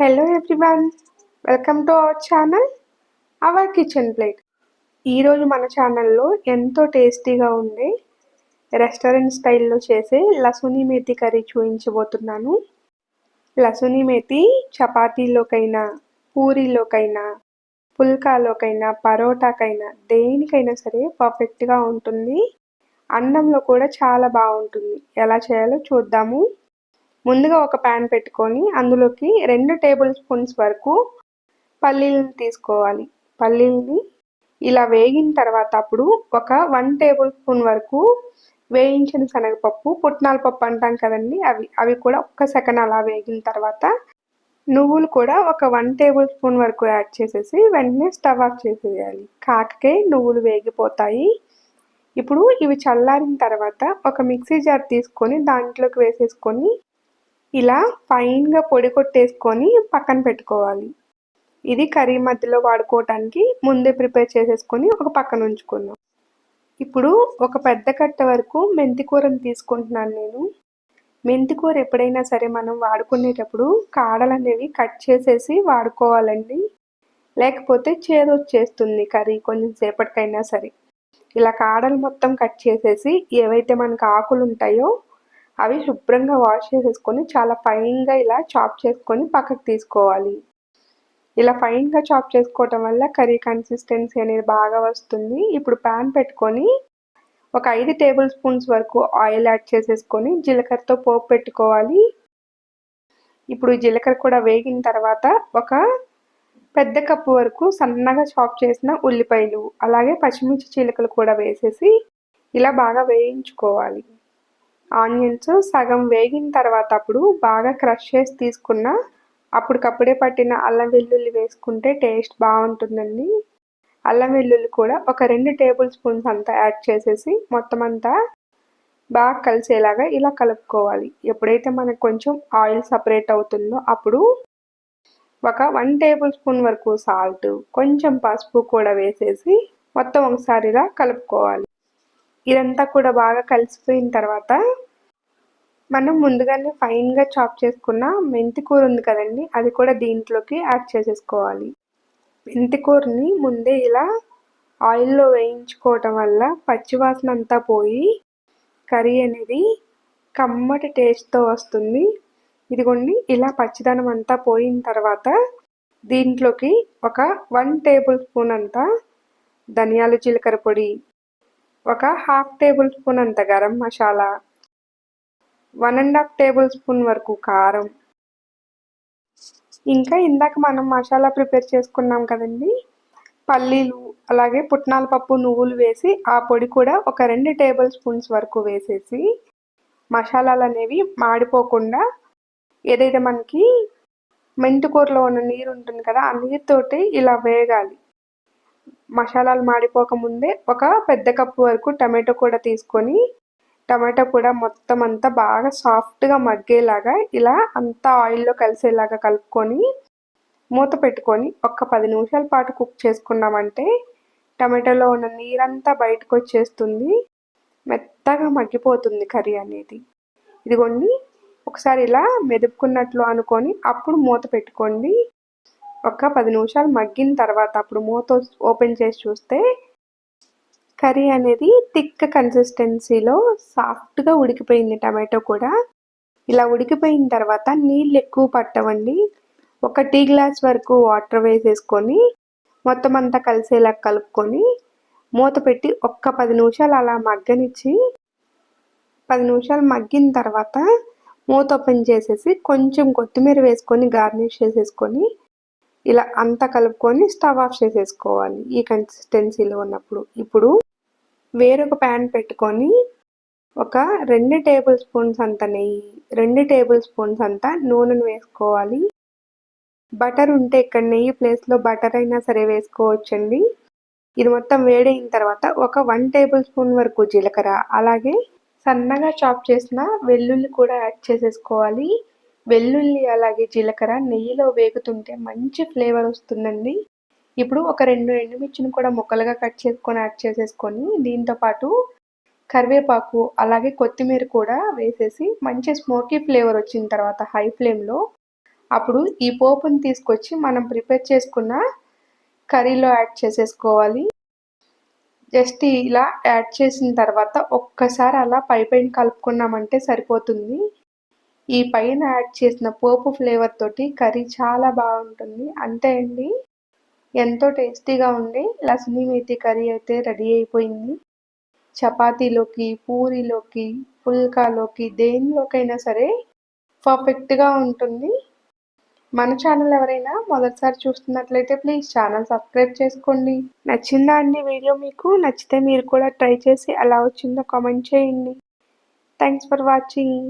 Hello everyone welcome to our channel our kitchen plate ఈరోజు మన ఛానల్లో ఎంతో టేస్టీగా ఉండే రెస్టారెంట్ స్టైల్లో చేసే లసుని మేతి కర్రీ చూపించబోతున్నాను. లసుని మేతి చపాతీలోకైనా పూరీలోకైనా పుల్కాలోకైనా పరోటాకైనా దేనికైనా సరే పర్ఫెక్ట్గా ఉంటుంది. అన్నంలో కూడా చాలా బాగుంటుంది. ఎలా చేయాలో చూద్దాము. ముందుగా ఒక ప్యాన్ పెట్టుకొని అందులోకి రెండు టేబుల్ స్పూన్స్ వరకు పల్లీలను తీసుకోవాలి. పల్లీలని ఇలా వేగిన తర్వాత అప్పుడు ఒక వన్ టేబుల్ స్పూన్ వరకు వేయించిన శనగపప్పు పుట్నాల పప్పు అంటాం కదండి అవి అవి కూడా ఒక్క సెకండ్ అలా వేగిన తర్వాత నువ్వులు కూడా ఒక వన్ టేబుల్ స్పూన్ వరకు యాడ్ చేసేసి వెంటనే స్టవ్ ఆఫ్ చేసేయాలి. కాకకే నువ్వులు వేగిపోతాయి. ఇప్పుడు ఇవి చల్లారిన తర్వాత ఒక మిక్సీ జార్ తీసుకొని దాంట్లోకి వేసేసుకొని ఇలా ఫైన్గా పొడి కొట్టేసుకొని పక్కన పెట్టుకోవాలి. ఇది కర్రీ మధ్యలో వాడుకోవటానికి ముందే ప్రిపేర్ చేసేసుకొని ఒక పక్కన ఉంచుకుందాం. ఇప్పుడు ఒక పెద్ద కట్ట వరకు మెంతి కూరని తీసుకుంటున్నాను నేను. మెంతికూర ఎప్పుడైనా సరే మనం వాడుకునేటప్పుడు కాడలు అనేవి కట్ చేసేసి వాడుకోవాలండి. లేకపోతే చేదొచ్చేస్తుంది కర్రీ కొంచెం సేపటికైనా సరే. ఇలా కాడలు మొత్తం కట్ చేసేసి ఏవైతే మనకు ఆకులు ఉంటాయో అవి శుభ్రంగా వాష్ చేసేసుకొని చాలా ఫైన్గా ఇలా చాప్ చేసుకొని పక్కకు తీసుకోవాలి. ఇలా ఫైన్గా చాప్ చేసుకోవటం వల్ల కర్రీ కన్సిస్టెన్సీ అనేది బాగా వస్తుంది. ఇప్పుడు ప్యాన్ పెట్టుకొని ఒక ఐదు టేబుల్ స్పూన్స్ వరకు ఆయిల్ యాడ్ చేసేసుకొని జీలకర్రతో పోపు పెట్టుకోవాలి. ఇప్పుడు జీలకర్ర కూడా వేగిన తర్వాత ఒక పెద్ద కప్పు వరకు సన్నగా చాప్ చేసిన ఉల్లిపాయలు అలాగే పచ్చిమిర్చి చీలకలు కూడా వేసేసి ఇలా బాగా వేయించుకోవాలి. ఆనియన్స్ సగం వేగిన తర్వాత అప్పుడు బాగా క్రష్ చేసి తీసుకున్న అప్పటికప్పుడే పట్టిన అల్లం వెల్లుల్లి వేసుకుంటే టేస్ట్ బాగుంటుందండి. అల్లం వెల్లుల్లి కూడా ఒక రెండు టేబుల్ స్పూన్స్ అంతా యాడ్ చేసేసి మొత్తం అంతా బాగా కలిసేలాగా ఇలా కలుపుకోవాలి. ఎప్పుడైతే మనకు కొంచెం ఆయిల్ సపరేట్ అవుతుందో అప్పుడు ఒక వన్ టేబుల్ స్పూన్ వరకు సాల్ట్ కొంచెం పసుపు కూడా వేసేసి మొత్తం ఒకసారి ఇలా కలుపుకోవాలి. ఇదంతా కూడా బాగా కలిసిపోయిన తర్వాత మనం ముందుగానే ఫైన్గా చాప్ చేసుకున్న మెంతి కూర ఉంది కదండి అది కూడా దీంట్లోకి యాడ్ చేసేసుకోవాలి. మెంతి కూరని ముందే ఇలా ఆయిల్లో వేయించుకోవటం వల్ల పచ్చివాసన అంతా పోయి కర్రీ అనేది కమ్మటి టేస్ట్తో వస్తుంది. ఇదిగోండి ఇలా పచ్చిదనం అంతా పోయిన తర్వాత దీంట్లోకి ఒక వన్ టేబుల్ స్పూన్ అంతా ధనియాల జీలకర్ర పొడి ఒక హాఫ్ టేబుల్ స్పూన్ అంత garam masala one and half tablespoon వరకు కారం. ఇంకా ఇందాక మనం మసాలా ప్రిపేర్ చేసుకున్నాం కదండి. పల్లీలు అలాగే పుట్నాల పప్పు నువ్వులు వేసి ఆ పొడి కూడా ఒక రెండు టేబుల్ స్పూన్స్ వరకు వేసేసి మసాలాలు అనేవి మాడిపోకుండా ఏదైతే మనకి మెంతికూరలో ఉన్న నీరు ఉంటుంది కదా ఆ నీరుతోటి ఇలా వేగాలి. మసాలాలు మాడిపోకముందే ఒక పెద్ద కప్పు వరకు టమాటో కూడా తీసుకొని టమాటా కూడా మొత్తం అంతా బాగా సాఫ్ట్గా మగ్గేలాగా ఇలా అంతా ఆయిల్లో కలిసేలాగా కలుపుకొని మూత పెట్టుకొని ఒక పది నిమిషాల పాటు కుక్ చేసుకున్నామంటే టమాటాలో ఉన్న నీరంతా బయటకు వచ్చేస్తుంది. మెత్తగా మగ్గిపోతుంది కర్రీ అనేది. ఇదిగోండి ఒకసారి ఇలా మెదుపుకున్నట్లు అనుకొని అప్పుడు మూత పెట్టుకోండి. ఒక పది నిమిషాలు మగ్గిన తర్వాత అప్పుడు మూత ఓపెన్ చేసి చూస్తే కర్రీ అనేది థిక్ కన్సిస్టెన్సీలో సాఫ్ట్గా ఉడికిపోయింది టమాటో కూడా. ఇలా ఉడికిపోయిన తర్వాత నీళ్ళు ఎక్కువ పట్టవండి. ఒక టీ గ్లాస్ వరకు వాటర్ వేసేసుకొని మొత్తం అంతా కలిసేలా కలుపుకొని మూత పెట్టి ఒక్క పది నిమిషాలు అలా మగ్గనిచ్చి పది నిమిషాలు మగ్గిన తర్వాత మూత ఓపెన్ చేసేసి కొంచెం కొత్తిమీర వేసుకొని గార్నిష్ చేసేసుకొని ఇలా అంతా కలుపుకొని స్టవ్ ఆఫ్ చేసేసుకోవాలి ఈ కన్సిస్టెన్సీలో ఉన్నప్పుడు. ఇప్పుడు వేరొక ప్యాన్ పెట్టుకొని ఒక రెండు టేబుల్ స్పూన్స్ అంత నెయ్యి రెండు టేబుల్ స్పూన్స్ అంత నూనెను వేసుకోవాలి. బటర్ ఉంటే ఇక్కడ నెయ్యి ప్లేస్లో బటర్ అయినా సరే వేసుకోవచ్చండి. ఇది మొత్తం వేడైన తర్వాత ఒక వన్ టేబుల్ స్పూన్ వరకు జీలకర్ర అలాగే సన్నగా చాప్ చేసిన వెల్లుల్లి కూడా యాడ్ చేసేసుకోవాలి. వెల్లుల్లి అలాగే జీలకర్ర నెయ్యిలో వేగుతుంటే మంచి ఫ్లేవర్ వస్తుందండి. ఇప్పుడు ఒక రెండు ఎండుమిర్చిని కూడా ముక్కలుగా కట్ చేసుకొని యాడ్ చేసేసుకొని దీంతోపాటు కరివేపాకు అలాగే కొత్తిమీర కూడా వేసేసి మంచి స్మోకీ ఫ్లేవర్ వచ్చిన తర్వాత హై ఫ్లేమ్లో అప్పుడు ఈ పోపుని తీసుకొచ్చి మనం ప్రిపేర్ చేసుకున్న కర్రీలో యాడ్ చేసేసుకోవాలి. జస్ట్ ఇలా యాడ్ చేసిన తర్వాత ఒక్కసారి అలా పై పైన కలుపుకున్నామంటే సరిపోతుంది. ఈ పైన యాడ్ చేసిన పోపు ఫ్లేవర్ తోటి కర్రీ చాలా బాగుంటుంది. అంతే అండి. ఎంతో టేస్టీగా ఉండే లస్నీ మేతి కర్రీ అయితే రెడీ అయిపోయింది. చపాతీలోకి పూరీలోకి పుల్కాలోకి దేనిలోకైనా సరే పర్ఫెక్ట్గా ఉంటుంది. మన ఛానల్ ఎవరైనా మొదటిసారి చూస్తున్నట్లయితే ప్లీజ్ ఛానల్ సబ్స్క్రైబ్ చేసుకోండి. నచ్చిందా అండి వీడియో మీకు? నచ్చితే మీరు కూడా ట్రై చేసి ఎలా వచ్చిందో కామెంట్ చేయండి. Thanks for watching.